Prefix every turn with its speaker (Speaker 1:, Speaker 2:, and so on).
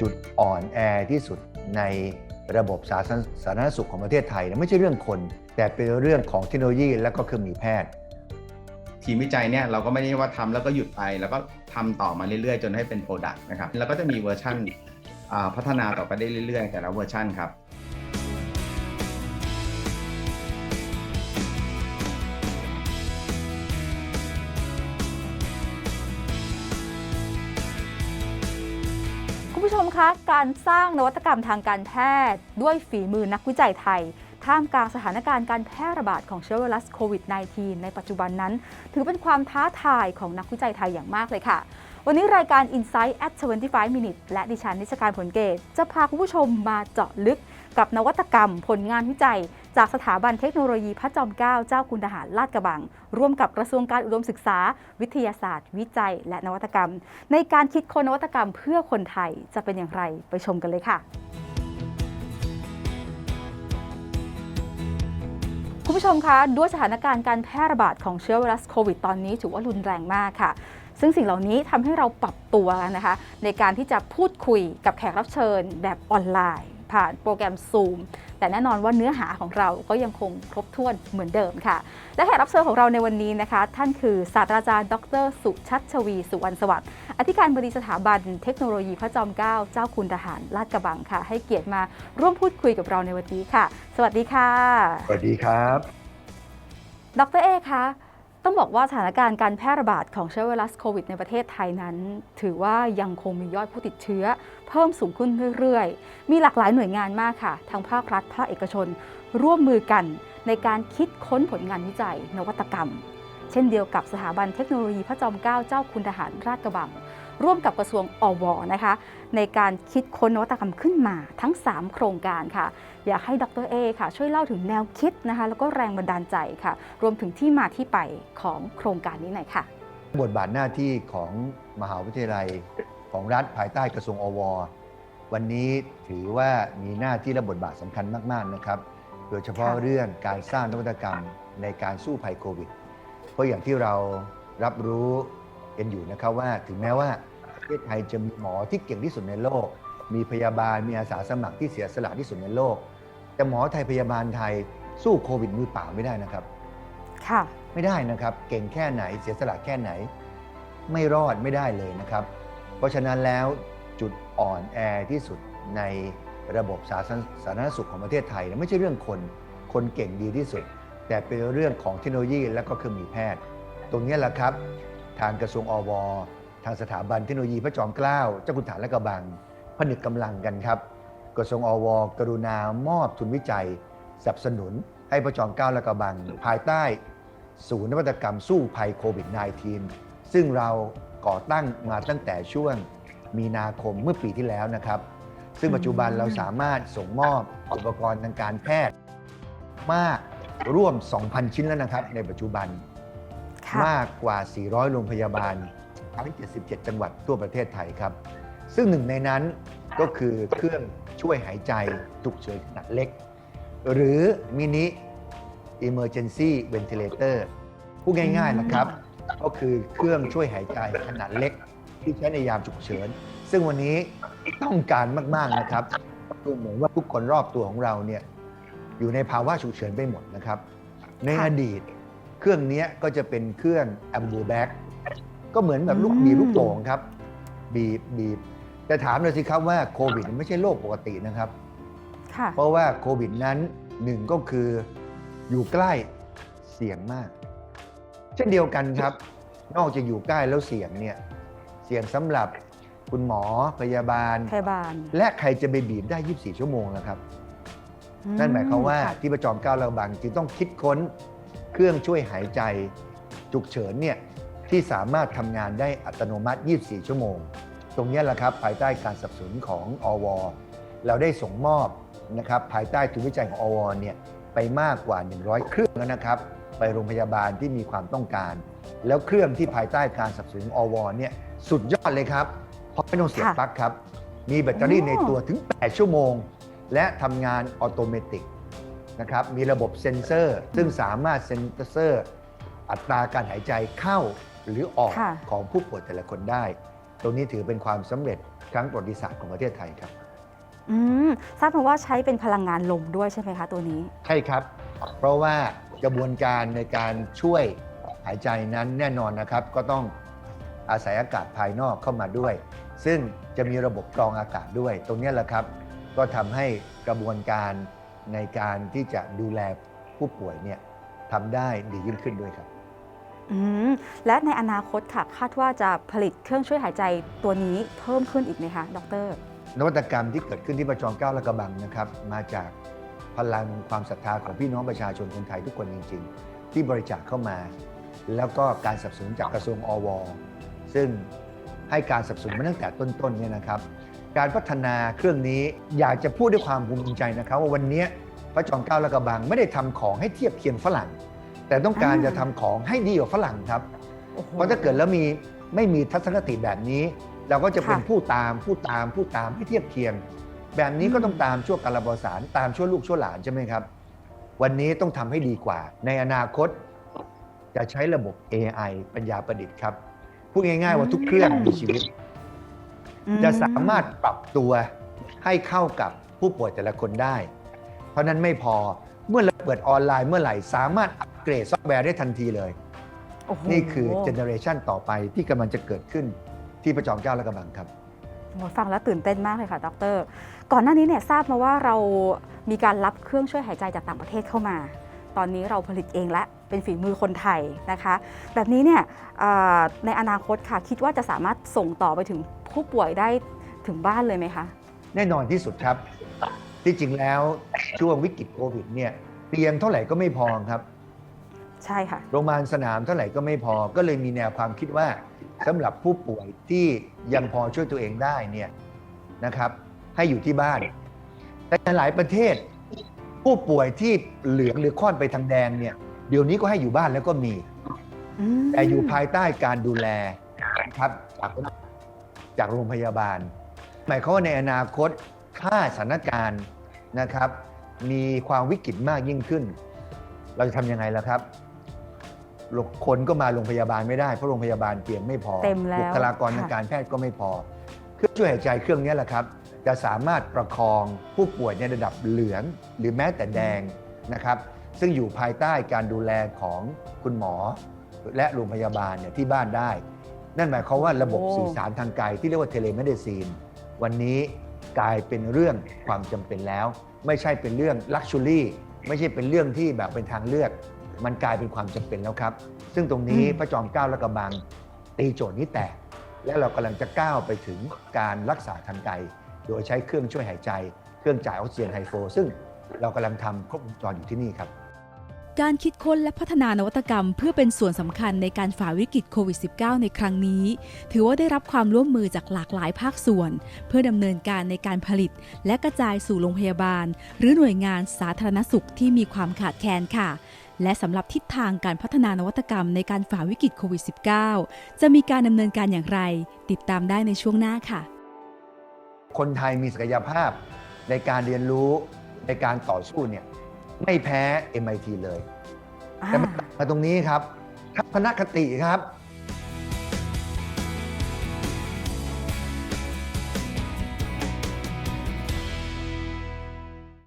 Speaker 1: จุดอ่อนแอที่สุดในระบบสาธารณสุขของประเทศไทยนะไม่ใช่เรื่องคน แต่เป็นเรื่องของเทคโนโลยีและก็เครื่องมือแพทย์
Speaker 2: ทีมวิจัยเนี่ยเราก็ไม่ได้ว่าทำแล้วก็หยุดไป แล้วก็ทำต่อมาเรื่อยๆ จนให้เป็นโปรดักต์นะครับแล้วก็จะมีเวอร์ชันพัฒนาต่อไปได้เรื่อยๆ แต่ละเวอร์ชันครับ
Speaker 3: คุณผู้ชมคะ การสร้างนวัตกรรมทางการแพทย์ ด้วยฝีมือนักวิจัยไทย ท่ามกลางสถานการณ์การแพร่ระบาดของเชื้อไวรัสโควิด -19 ในปัจจุบันนั้น ถือเป็นความท้าทายของนักวิจัยไทยอย่างมากเลยค่ะ วันนี้รายการ Insight at 25 minutes และดิฉันนิชการผลเกตจะพาคุณผู้ชมมาเจาะลึก กับนวัตกรรม ผลงานวิจัย จากสถาบันเทคโนโลยีพระจอมเกล้าเจ้าคุณทหารลาดกระบัง ร่วมกับกระทรวงการอุดมศึกษา วิทยาศาสตร์ วิจัย และนวัตกรรม ในการคิดค้นนวัตกรรมเพื่อคนไทยจะเป็นอย่างไรไปชมกันเลยค่ะคุณผู้ชมคะด้วยสถานการณ์การแพร่ระบาดของเชื้อไวรัสโควิดตอนนี้ถือว่ารุนแรงมากค่ะ ซึ่งสิ่งเหล่านี้ทำให้เราปรับตัวนะคะ ในการที่จะพูดคุยกับแขกรับเชิญแบบออนไลน์ ผ่านโปรแกรม Zoom แต่แน่นอนว่าเนื้อหาของเราก็ยังคงครบถ้วนเหมือนเดิมค่ะ และแขกรับเชิญของเราในวันนี้นะคะ ท่านคือศาสตราจารย์ ดร สุชัชวี สุวรรณสวัสดิ์อธิการบดีสถาบันเทคโนโลยีพระจอมเกล้าเจ้าคุณทหารลาดกระบังค่ะ ให้เกียรติมาร่วมพูดคุยกับเราในวันนี้ค่ะ สวัสดีค่ะ
Speaker 1: สวัสดีครับ
Speaker 3: ดรเอคะ ต้องบอกว่าสถานการณ์การแพร่ระบาดของเชื้อไวรัสโควิดในประเทศไทยนั้น ถือว่ายังคงมียอดผู้ติดเชื้อ เพิ่มสูงขึ้นเรื่อยๆ มีหลากหลายหน่วยงานมากค่ะ ทั้งภาครัฐภาคเอกชน ร่วมมือกันในการคิดค้นผลงานวิจัย นวัตกรรม เช่นเดียวกับสถาบันเทคโนโลยีพระจอมเกล้าเจ้าคุณทหารราชกระบัง ร่วมกับกระทรวงอวนะคะในการคิดค้นนวัตกรรมขึ้นมาทั้ง 3 โครงการค่ะ อยากให้ดรเอค่ะ ช่วยเล่าถึงแนวคิดนะคะแล้วก็แรงบันดาลใจค่ะ รวมถึงที่มาที่ไปของโครงการนี้หน่อยค่ะ
Speaker 1: บทบาทหน้าที่ของมหาวิทยาลัยของรัฐภายใต้กระทรวงอว วันนี้ถือว่ามีหน้าที่และบทบาทสำคัญมาก ๆ นะครับ โดยเฉพาะเรื่องการสร้างนวัตกรรมในการสู้ภัยโควิด เพราะอย่างที่เรารับรู้ กันอยู่นะครับว่าถึงแม้ว่าประเทศไทยจะมีหมอที่เก่งที่สุดในโลก มีพยาบาลมีอาสาสมัครที่เสียสละที่สุดในโลก แต่หมอไทยพยาบาลไทยสู้โควิดมือเปล่าไม่ได้นะครับ
Speaker 3: ค่ะ
Speaker 1: ไม่ได้นะครับ เก่งแค่ไหนเสียสละแค่ไหน ไม่รอดไม่ได้เลยนะครับ เพราะฉะนั้นแล้วจุดอ่อนแอที่สุดในระบบสาธารณสาธารณสุขของประเทศไทยนะไม่ใช่เรื่องคน คนเก่งดีที่สุด แต่เป็นเรื่องของเทคโนโลยีและก็เครื่องมือแพทย์ ตรงนี้แหละครับ ทางกระทรวงอว ทางสถาบันเทคโนโลยีพระจอมเกล้าเจ้าคุณฐานและกระบังผนึกกำลังกันครับ กระทรวงอว กรุณามอบทุนวิจัยสนับสนุนให้พระจอมเกล้าและกระบัง ภายใต้ศูนย์นวัตกรรมสู้ภัยโควิด -19 ซึ่งเราก่อตั้งมาตั้งแต่ช่วงมีนาคมเมื่อปีที่แล้วนะครับ ซึ่งปัจจุบันเราสามารถส่งมอบอุปกรณ์ทางการแพทย์มากร่วม 2,000 ชิ้นแล้วนะครับ ในปัจจุบัน มากกว่า 400 โรงพยาบาลทั้ง 77 จังหวัดทั่วประเทศไทยครับ ซึ่งหนึ่งในนั้นก็คือเครื่องช่วยหายใจฉุกเฉินขนาดเล็ก หรือมินิ Emergency Ventilator พูดง่ายๆนะครับ ก็คือเครื่องช่วยหายใจขนาดเล็ก ที่ใช้ในยามฉุกเฉิน ซึ่งวันนี้ต้องการมากๆนะครับดูเหมือนว่าทุกคนรอบตัวของเราเนี่ยอยู่ในภาวะฉุกเฉินไปหมดนะครับ ในอดีต เครื่องเนี้ยก็จะเป็นเครื่อง a m b u b a g ก็เหมือนแบบลูก
Speaker 3: อืม
Speaker 1: บีบลูกโป่งครับ บีบบีบแต่ถามเลยสิครับว่าโควิดไม่ใช่โรคปกตินะครับ
Speaker 3: ค่ะ
Speaker 1: เพราะว่าโควิดนั้นหนึ่งก็คืออยู่ใกล้เสี่ยงมาก เช่นเดียวกันครับ นอกจากอยู่ใกล้แล้วเสี่ยงเนี่ยเสี่ยงสำหรับคุณหมอพยาบาล
Speaker 3: พยาบาล
Speaker 1: และใครจะไปบีบได้ 24 ชั่วโมงนะครับ นั่นหมายความว่า
Speaker 3: ค่ะ
Speaker 1: ที่ประจอมเกล้าเราบางจึงต้องคิดค้น เครื่องช่วยหายใจฉุกเฉินเนี่ยที่สามารถทำงานได้อัตโนมัติ 24 ชั่วโมง ตรงเนี้ยแหละครับ ภายใต้การสนับสนุนของอว เราได้ส่งมอบนะครับภายใต้ทุนวิจัยของอวเนี่ยไปมากกว่า 100 เครื่องแล้วนะครับ ไปโรงพยาบาลที่มีความต้องการ แล้วเครื่องที่ภายใต้การสนับสนุนของอวเนี่ยสุดยอดเลยครับเพราะไม่ต้องเสียบ
Speaker 3: ค่ะ
Speaker 1: ปลั๊กครับ มีแบตเตอรี่ในตัวถึง 8 ชั่วโมง และทำงานออโตเมติก นะครับมีระบบเซ็นเซอร์ ซึ่งสามารถเซ็นเซอร์อัตราการหายใจเข้าหรือออก
Speaker 3: ค่ะ
Speaker 1: ของผู้ป่วยแต่ละคนได้ ตรงนี้ถือเป็นความสำเร็จครั้งประวัติศาสตร์ของประเทศไทยครับ
Speaker 3: อืมทราบมาว่าใช้เป็นพลังงานลมด้วยใช่ไหมคะตัวนี้
Speaker 1: ใช่ครับ เพราะว่ากระบวนการในการช่วยหายใจนั้นแน่นอนนะครับ ก็ต้องอาศัยอากาศภายนอกเข้ามาด้วย ซึ่งจะมีระบบกรองอากาศด้วย ตรงนี้แหละครับ ก็ทำให้กระบวนการ ในการที่จะดูแลผู้ป่วยเนี่ยทำได้ดียิ่งขึ้นด้วยครับ
Speaker 3: อืมและในอนาคตค่ะคาดว่าจะผลิตเครื่องช่วยหายใจตัวนี้เพิ่มขึ้นอีกไหมคะดร
Speaker 1: นวัตกรรมที่เกิดขึ้นที่ประจอมเกล้าและกระบังนะครับ มาจากพลังความศรัทธาของพี่น้องประชาชนคนไทยทุกคนจริง ๆ ที่บริจาคเข้ามา แล้วก็การสนับสนุนจากกระทรวงอว ซึ่งให้การสนับสนุนมาตั้งแต่ต้นๆเนี่ยนะครับ การพัฒนาเครื่องนี้อยากจะพูดด้วยความภูมิใจนะครับว่าวันนี้พระจอมเกล้าและกระบังไม่ได้ทำของให้เทียบเคียงฝรั่ง แต่ต้องการ
Speaker 3: อ่า
Speaker 1: จะทำของให้ดีกว่าฝรั่งครับ
Speaker 3: โอ้โห
Speaker 1: เพราะถ้าเกิดแล้วมีไม่มีทัศนคติแบบนี้ เราก็จะเป็น
Speaker 3: ค่ะ
Speaker 1: ผู้ตามผู้ตามผู้ตามให้เทียบเคียง แบบนี้ก็ต้องตามชั่วกาลบสารตามชั่วลูกชั่วหลานใช่ไหมครับ วันนี้ต้องทำให้ดีกว่า ในอนาคตจะใช้ระบบ AI ปัญญาประดิษฐ์ครับพูดง่ายๆว่าทุกเครื่องมีชีวิต
Speaker 3: อื
Speaker 1: จะสามารถปรับตัวให้เข้ากับผู้ป่วยแต่ละคนได้ เพราะนั้นไม่พอเมื่อเราเปิดออนไลน์เมื่อไหร่ สามารถอัปเกรดซอฟต์แวร์ได้ทันทีเลย
Speaker 3: โอ้โห
Speaker 1: นี่คือเจเนอเรชันต่อไปที่กำลังจะเกิดขึ้นที่ประจอมเกล้าและกระบังครับ
Speaker 3: โอ้ยฟังแล้วตื่นเต้นมากเลยค่ะ ดร ก่อนหน้านี้เนี่ยทราบมาว่าเรามีการรับเครื่องช่วยหายใจจากต่างประเทศเข้ามา ตอนนี้เราผลิตเองและเป็นฝีมือคนไทยนะคะ แบบนี้เนี่ยเอ่อในอนาคตค่ะคิดว่าจะสามารถส่งต่อไปถึงผู้ป่วยได้ถึงบ้านเลยไหมคะ
Speaker 1: แน่นอนที่สุดครับ ที่จริงแล้วช่วงวิกฤตโควิดเนี่ยเตียงเท่าไหร่ก็ไม่พอครับ
Speaker 3: ใช่ค่ะ
Speaker 1: โรงพยาบาลสนามเท่าไหร่ก็ไม่พอก็เลยมีแนวความคิดว่าสำหรับผู้ป่วยที่ยังพอช่วยตัวเองได้เนี่ยนะครับ ให้อยู่ที่บ้าน แต่ในหลายประเทศ ผู้ป่วยที่เหลืองหรือค่อนไปทางแดงเนี่ยเดี๋ยวนี้ก็ให้อยู่บ้านแล้วก็มี
Speaker 3: อืม
Speaker 1: แต่อยู่ภายใต้การดูแลนะครับจากจากโรงพยาบาล หมายความว่าในอนาคตถ้าสถานการณ์นะครับ มีความวิกฤตมากยิ่งขึ้น เราจะทำยังไงล่ะครับโรคนก็มาโรงพยาบาลไม่ได้เพราะโรงพยาบาลเตียงไม่พอ
Speaker 3: เต็มแล้ว
Speaker 1: บุคลากรทาง
Speaker 3: ค่ะ
Speaker 1: การแพทย์ก็ไม่พอ เครื่องช่วยหายใจเครื่องนี้แหละครับ จะสามารถประคองผู้ป่วยในระดับเหลือง หรือแม้แต่แดงนะครับ ซึ่งอยู่ภายใต้การดูแลของคุณหมอ และโรงพยาบาลเนี่ยที่บ้านได้ นั่นหมายความว่าระบบ
Speaker 3: โอ้
Speaker 1: สื่อสารทางไกลที่เรียกว่าเทเลเมดิซีนวันนี้กลายเป็นเรื่องความจำเป็นแล้ว ไม่ใช่เป็นเรื่องลักชัวรี่ไม่ใช่เป็นเรื่องที่แบบเป็นทางเลือก มันกลายเป็นความจำเป็นแล้วครับ ซึ่งตรงนี้พระจอมเกล้าและกระบังตีโจทย์นี้แตกและเรากำลังจะก้าวไปถึงการรักษาทางไกล โดยใช้เครื่องช่วยหายใจ เครื่องจ่ายออกซิเจนไฮโฟซึ่งเรากำลังทำครบวงจรอยู่ที่นี่ครับ
Speaker 4: การคิดค้นและพัฒนานวัตกรรม เพื่อเป็นส่วนสำคัญในการฝ่าวิกฤตโควิด -19 ในครั้งนี้ ถือว่าได้รับความร่วมมือจากหลากหลายภาคส่วน เพื่อดำเนินการในการผลิต และกระจายสู่โรงพยาบาล หรือหน่วยงานสาธารณสุขที่มีความขาดแคลนค่ะและสำหรับทิศทางการพัฒนานวัตกรรมในการฝ่าวิกฤตโควิด -19 จะมีการดำเนินการอย่างไร ติดตามได้ในช่วงหน้าค่ะ
Speaker 1: คนไทยมีศักยภาพในการเรียนรู้ในการต่อสู้เนี่ยไม่แพ้ MIT เลย
Speaker 3: อ่า
Speaker 1: แต่มาตรงนี้ครับทัศนคติครับ